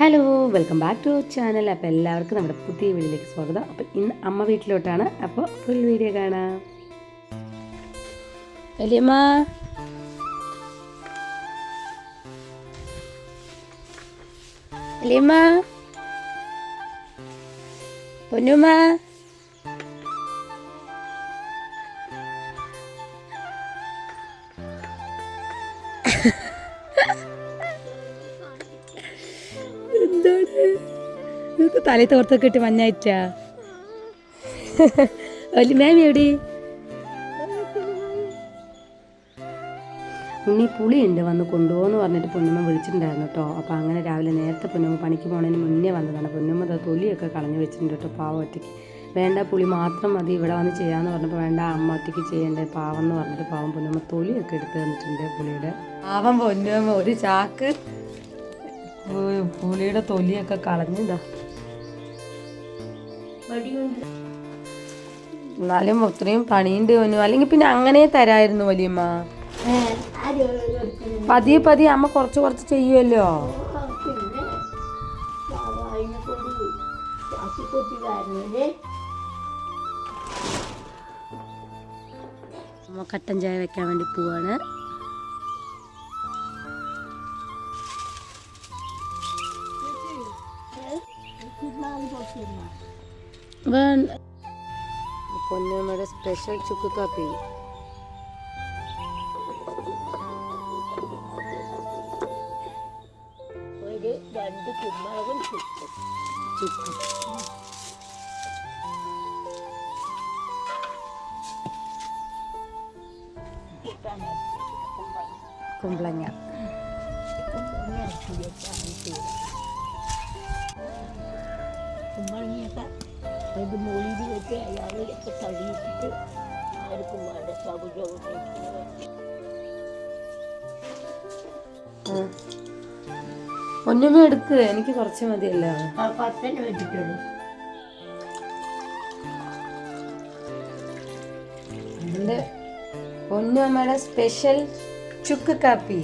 Hello welcome back to channel അപ്പോൾ എല്ലാവർക്കും നമ്മുടെ പുതിയ വീഡിയോയിലേക്ക് സ്വാഗതം. അപ്പോൾ ഇന്ന് അമ്മ വീട്ടിലോട്ടാണ്. അപ്പോൾ ഫുൾ വീഡിയോ കാണാം. പൊന്നുമ്മ. ഇതൊക്കെ തലയിൽ തോർത്തൊക്കെ ഇട്ട് മഞ്ഞായിട്ടാ? വലിയ മാം എവിടെ? ഉണ്ണി പുളിയുണ്ട് വന്ന് കൊണ്ടുപോകുമെന്ന് പറഞ്ഞിട്ട് പൊന്നുമ്മ വിളിച്ചിട്ടുണ്ടായിരുന്നു കേട്ടോ അപ്പോൾ അങ്ങനെ രാവിലെ നേരത്തെ പൊന്നുമ്മ പണിക്ക് പോകുന്നതിന് മുന്നേ വന്നതാണ്. പൊന്നുമ്മ അത് തൊലിയൊക്കെ കളഞ്ഞു വെച്ചിട്ടുണ്ട് കേട്ടോ പാവ ഒറ്റയ്ക്ക്. വേണ്ട പുളി മാത്രം മതി ഇവിടെ വന്ന് ചെയ്യാമെന്ന് പറഞ്ഞപ്പോൾ വേണ്ട അമ്മ ഒറ്റയ്ക്ക് ചെയ്യണ്ടേ പാവം എന്ന് പറഞ്ഞിട്ട് പാവം പൊന്നുമ്മ തൊലിയൊക്കെ എടുത്ത് തന്നിട്ടുണ്ട് പുളിയുടെ. പാവം പൊന്നുമ്മ ഒരു ചാക്ക്. ഉം, പുളിയുടെ തൊലിയൊക്കെ കളഞ്ഞതാ എന്നാലും ഒത്രയും പണിയുണ്ട് പൊന്നു അല്ലെങ്കിൽ പിന്നെ അങ്ങനെ തരായിരുന്നു വലിയമ്മ. പതിയെ പതിയെ അമ്മ കുറച്ച് കുറച്ച് ചെയ്യുമല്ലോ കട്ടൻ ചായ വെക്കാൻ വേണ്ടി പോവാണ്. പൊന്നമ്മയുടെ സ്പെഷ്യൽ ചുക്ക് കാപ്പി ഒരു രണ്ട് കുരുമുളകും ചുറ്റും ചുക്ക് കുമ്പളങ്ങ ഒരു മൊഴിയിൽ വെച്ച് അയാളൊക്കെ തള്ളിയിട്ടിട്ട് ആർക്കും വേണ്ട സൗകര്യം പൊന്നമ്മ എടുക്ക്. എനിക്ക് കുറച്ച് മതിയല്ലോ. പത്തന്നെ വെച്ചിട്ടുള്ളൂ പൊന്നമ്മയുടെ സ്പെഷ്യൽ ചുക്ക് കാപ്പി.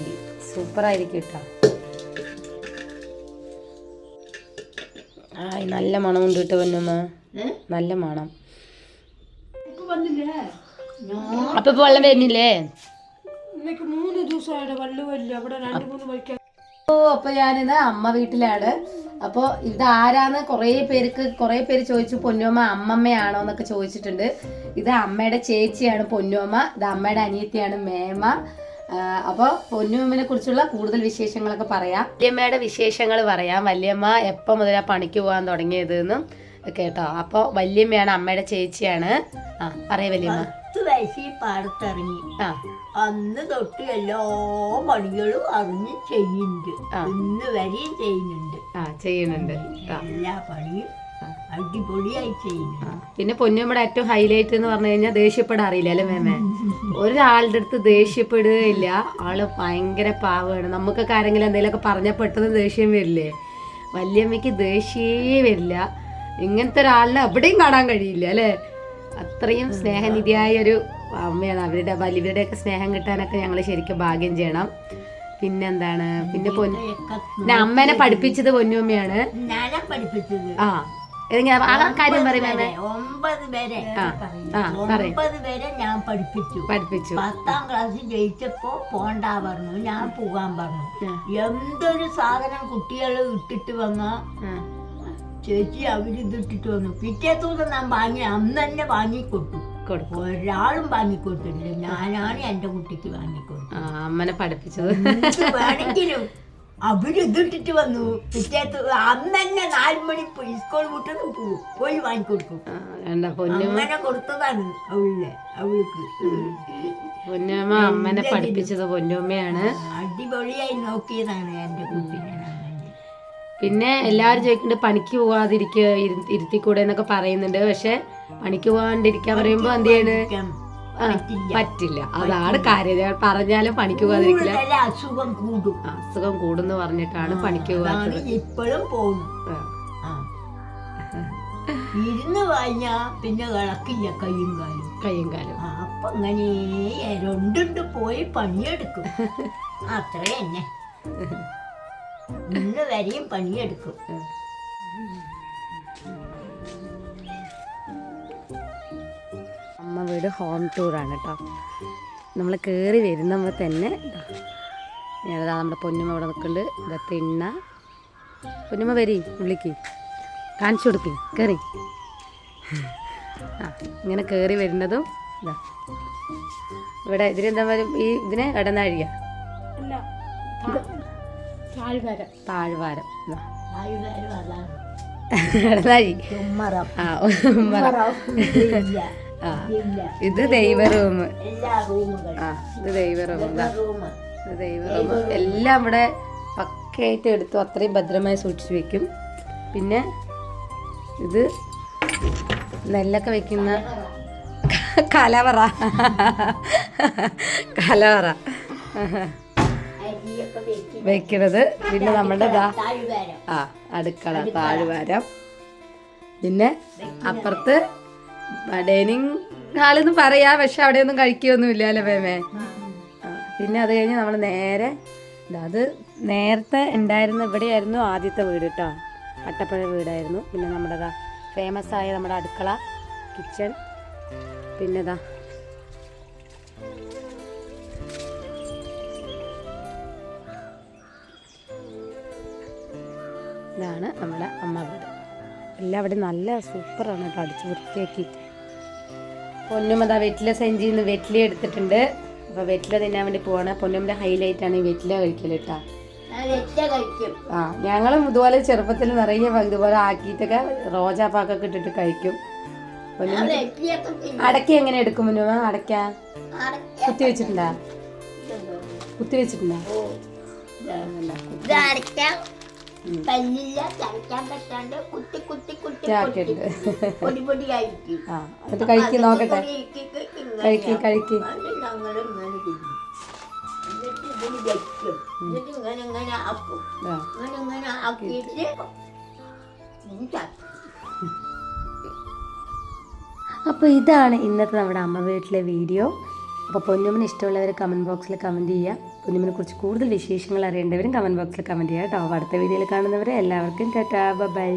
സൂപ്പർ ആയിരിക്കും കേട്ടോ. ആ നല്ല മണം ഉണ്ട് കേട്ടോ പൊന്നമ്മ. നല്ല മണം. അപ്പൊ ഇപ്പൊ വെള്ളം വരുന്നില്ലേ? മൂന്ന് ദിവസമായിട്ട് വെള്ളമില്ല അവിടെ രണ്ട് മൂന്ന് ഓ അപ്പൊ ഞാനിത് അമ്മ വീട്ടിലാണ്. അപ്പൊ ഇത് ആരാന്ന് കുറേ പേർക്ക് കുറേ പേര് ചോദിച്ചു പൊന്നുമ്മ അമ്മമ്മയാണോ? എന്നൊക്കെ ചോദിച്ചിട്ടുണ്ട്. ഇത് അമ്മയുടെ ചേച്ചിയാണ് പൊന്നുമ്മ. ഇത് അമ്മയുടെ അനിയത്തിയാണ് മേമ. ആ, അപ്പൊ പൊന്നുമ്മനെ കുറിച്ചുള്ള കൂടുതൽ വിശേഷങ്ങളൊക്കെ പറയാം. വല്യമ്മയുടെ വിശേഷങ്ങൾ പറയാം. വല്യമ്മ എപ്പം മുതലാ പണിക്ക് പോകാൻ തുടങ്ങിയതെന്നും കേട്ടോ. അപ്പോൾ വല്യമ്മയാണ് അമ്മയുടെ ചേച്ചിയാണ്. ആ പറയ വല്യമ്മ. വയസ്സിൽ പാടത്തിറങ്ങി. ആ. അന്ന് തൊട്ട് എല്ലാ പണികളും അറിഞ്ഞ് ചെയ്യുന്നുണ്ട്. ആ. ഇന്ന് വരെയും ചെയ്യുന്നുണ്ട്. ആ ചെയ്യുന്നുണ്ട്. എല്ലാ പണിയും. അടിപൊളിയായി ചെയ്യുന്നു. പിന്നെ പൊന്നമ്മയുടെ ഏറ്റവും ഹൈലൈറ്റ് എന്ന് പറഞ്ഞു കഴിഞ്ഞാൽ ദേഷ്യപ്പെടാൻ അറിയില്ല അല്ലേ മേമേ? ഒരാളുടെ അടുത്ത് ദേഷ്യപ്പെടുകയില്ല. ആൾ ഭയങ്കര പാവമാണ്. നമുക്കൊക്കെ ആരെങ്കിലും എന്തെങ്കിലുമൊക്കെ പറഞ്ഞ പെട്ടെന്ന് ദേഷ്യം വരില്ലേ? വല്യമ്മയ്ക്ക് ദേഷ്യേ വരില്ല. ഇങ്ങനത്തെ ഒരാളിനെ എവിടെയും കാണാൻ കഴിയില്ല അല്ലേ? അത്രയും സ്നേഹനിധിയായ ഒരു അമ്മയാണ്. അവരുടെ വലിയവരുടെയൊക്കെ സ്നേഹം കിട്ടാനൊക്കെ ഞങ്ങൾ ശരിക്കും ഭാഗ്യം ചെയ്യണം. പിന്നെന്താണ്? പിന്നെ പൊന്നു പിന്നെ അമ്മേനെ പഠിപ്പിച്ചത് പൊന്നുമ്മയാണ് ആ ആ കാര്യം പറയും മേമേ ഒമ്പത് വരെ ഒമ്പത് വരെ ഞാൻ പഠിപ്പിച്ചു. പഠിപ്പിച്ചു. പത്താം ക്ലാസ് ജയിച്ചപ്പോ പോണ്ടാ പറഞ്ഞു. ഞാൻ പോകാൻ പറഞ്ഞു. എന്തൊരു സാധനം കുട്ടികൾ ഇട്ടിട്ട് വന്ന? ചേച്ചി അവർ ഇതിട്ടിട്ട് വന്നു. പിറ്റേ ദിവസം ഞാൻ വാങ്ങി അന്ന് തന്നെ വാങ്ങിക്കൊട്ടു ഒരാളും വാങ്ങിക്കൊടുത്തിട്ടില്ല. ഞാനാണ് എന്റെ കുട്ടിക്ക് വാങ്ങിക്കൊടുത്തത്. അമ്മനെ പഠിപ്പിച്ചത്. വേണമെങ്കിലും. അവരിതിട്ടിട്ട് വന്നു. പിറ്റേത്ത് അന്നെ തന്നെ നാല് മണി സ്കൂൾ വിട്ടത് പോകും പോയി വാങ്ങിക്കൊടുക്കും. അമ്മനെ അങ്ങനെ കൊടുത്തതാണ് അവളിലെ അവൾക്ക്. പൊന്നമ്മ അമ്മനെ പഠിപ്പിച്ചത് പൊന്നമ്മയാണ്. അടിപൊളിയായി നോക്കിയതാണ് എന്റെ കുട്ടി. പിന്നെ എല്ലാവരും ചോദിക്കുന്നുണ്ട് പണിക്ക് പോവാതിരിക്കുക ഇരു- ഇരുത്തിക്കൂടെ എന്നൊക്കെ പറയുന്നുണ്ട്. പക്ഷെ പണിക്ക് പോകാണ്ടിരിക്കാൻ പറയുമ്പോ എന്ത് ചെയ്യണ്? പറ്റില്ല. അതാണ് കാര്യം. പറഞ്ഞാലും പണിക്ക് പോകാതിരിക്കില്ല. അസുഖം കൂടും. അസുഖം കൂടുന്ന് പറഞ്ഞിട്ടാണ് പണിക്ക് പോകാത്തത്. ഇപ്പോഴും പോകുന്നു. ഇരുന്ന് കഴിഞ്ഞാ പിന്നെ കിളക്കില്ല കയ്യും കാലും. കയ്യും കാലും. അപ്പൊ അങ്ങനെ രണ്ടുണ്ട് പോയി പണിയെടുക്കും. അത്ര തന്നെ. ഇന്ന് വരെയും പണിയെടുക്കും. അമ്മ വീട് ഹോം ടൂറാണ് കേട്ടോ നമ്മൾ കയറി വരുന്നപ്പോൾ തന്നെ ഞാനതാ നമ്മുടെ പൊന്നുമ്മ ഇവിടെ നിൽക്കുന്നുണ്ട് ഇതാ തിണ്ണ. പൊന്നുമ്മ വരി വിളിക്ക്. കാണിച്ചു കൊടുക്കി കയറി ആ ഇങ്ങനെ കയറി വരുന്നതും ഇതാ. ഇവിടെ ഇതിനെന്താ പറയുക ഈ ഇതിനെ ഇടനാഴിക. താഴ്വാരം. താഴ്വാരം. ഇടനാഴി. ആ ഉമ്മറ. ആ. ഇത് ദൈവ റൂം. ആ ഇത് ദൈവ റൂം. ഇത് ദൈവ റൂം. എല്ലാം ഇവിടെ പക്കയായിട്ട് എടുത്തു. അത്രയും ഭദ്രമായി സൂക്ഷിച്ചു വെക്കും. പിന്നെ ഇത് നെല്ലൊക്കെ വെക്കുന്ന കലവറ. കലവറ. വെക്കുന്നത്. വെക്കണത്. പിന്നെ നമ്മുടെ ആ അടുക്കള താഴ്വാരം. പിന്നെ അപ്പുറത്ത് ഡൈനിങ് ഹാളെന്ന് പറയാ പക്ഷെ അവിടെയൊന്നും കഴിക്കുകയൊന്നുമില്ല അല്ലേ ആ, പിന്നെ അത് കഴിഞ്ഞ് നമ്മൾ നേരെ അത് നേരത്തെ ഉണ്ടായിരുന്ന ഇവിടെയായിരുന്നു ആദ്യത്തെ വീട് കേട്ടോ. അട്ടപ്പഴ വീടായിരുന്നു. പിന്നെ നമ്മുടെ ഫേമസ് ആയ നമ്മുടെ അടുക്കള കിച്ചൺ പിന്നെ ഇതാ ഇതാണ് നമ്മുടെ അമ്മ വീട്. എല്ലാം അവിടെ നല്ല സൂപ്പറാണ് കേട്ടോ അടിച്ച് വൃത്തിയാക്കി. പൊന്നുമത വെറ്റില സെഞ്ചിയിൽ നിന്ന് വെറ്റില എടുത്തിട്ടുണ്ട്. അപ്പോൾ വെറ്റില തിന്നാൻ വേണ്ടി പോവാണ്. ഹൈലൈറ്റ് ആണ് ഈ വെറ്റില കഴിക്കൽ കേട്ടോ. ആ ഞങ്ങളും ഇതുപോലെ ചെറുപ്പത്തിൽ നിറയെ ഇതുപോലെ ആക്കിയിട്ടൊക്കെ റോജാപ്പാക്കൊക്കെ ഇട്ടിട്ട് കഴിക്കും. അടക്ക എങ്ങനെ എടുക്കും മുന്നുമ അടയ്ക്ക. കുത്തി വെച്ചിട്ടുണ്ടാ? കുത്തി വെച്ചിട്ടുണ്ടാ? പല്ലില്ല ചവയ്ക്കാൻ പറ്റാണ്ട് കുത്തി കുത്തി കുത്തി ചാക്കുണ്ട് പൊടി പൊടിയായിരിക്കും ആ എന്നിട്ട് കഴിക്കി നോക്കട്ടെ. കഴിക്കി കഴിക്കി. ഞങ്ങൾ ഇങ്ങനെ തിന്നും. എന്നിട്ട് ഇതിന് വെക്കും. എന്നിട്ട് ഇങ്ങനെ ഇങ്ങനെ ആക്കും. ഇങ്ങനെ ഇങ്ങനെ ആക്കിയിട്ട് അപ്പോൾ ഇതാണ് ഇന്നത്തെ നമ്മുടെ അമ്മ വീട്ടിലെ വീഡിയോ. അപ്പോൾ പൊന്നുമ്മന് ഇഷ്ടമുള്ളവർ കമന്റ് ബോക്സിൽ കമന്റ് ചെയ്യുക. പൊന്നുമിനെ കുറിച്ച് കൂടുതൽ വിശേഷങ്ങൾ അറിയേണ്ടവരും കമന്റ് ബോക്സിൽ കമന്റ് ചെയ്യാം കേട്ടോ. അടുത്ത വീഡിയോയിൽ കാണുന്നവരെ എല്ലാവർക്കും ടാറ്റാ. ബൈ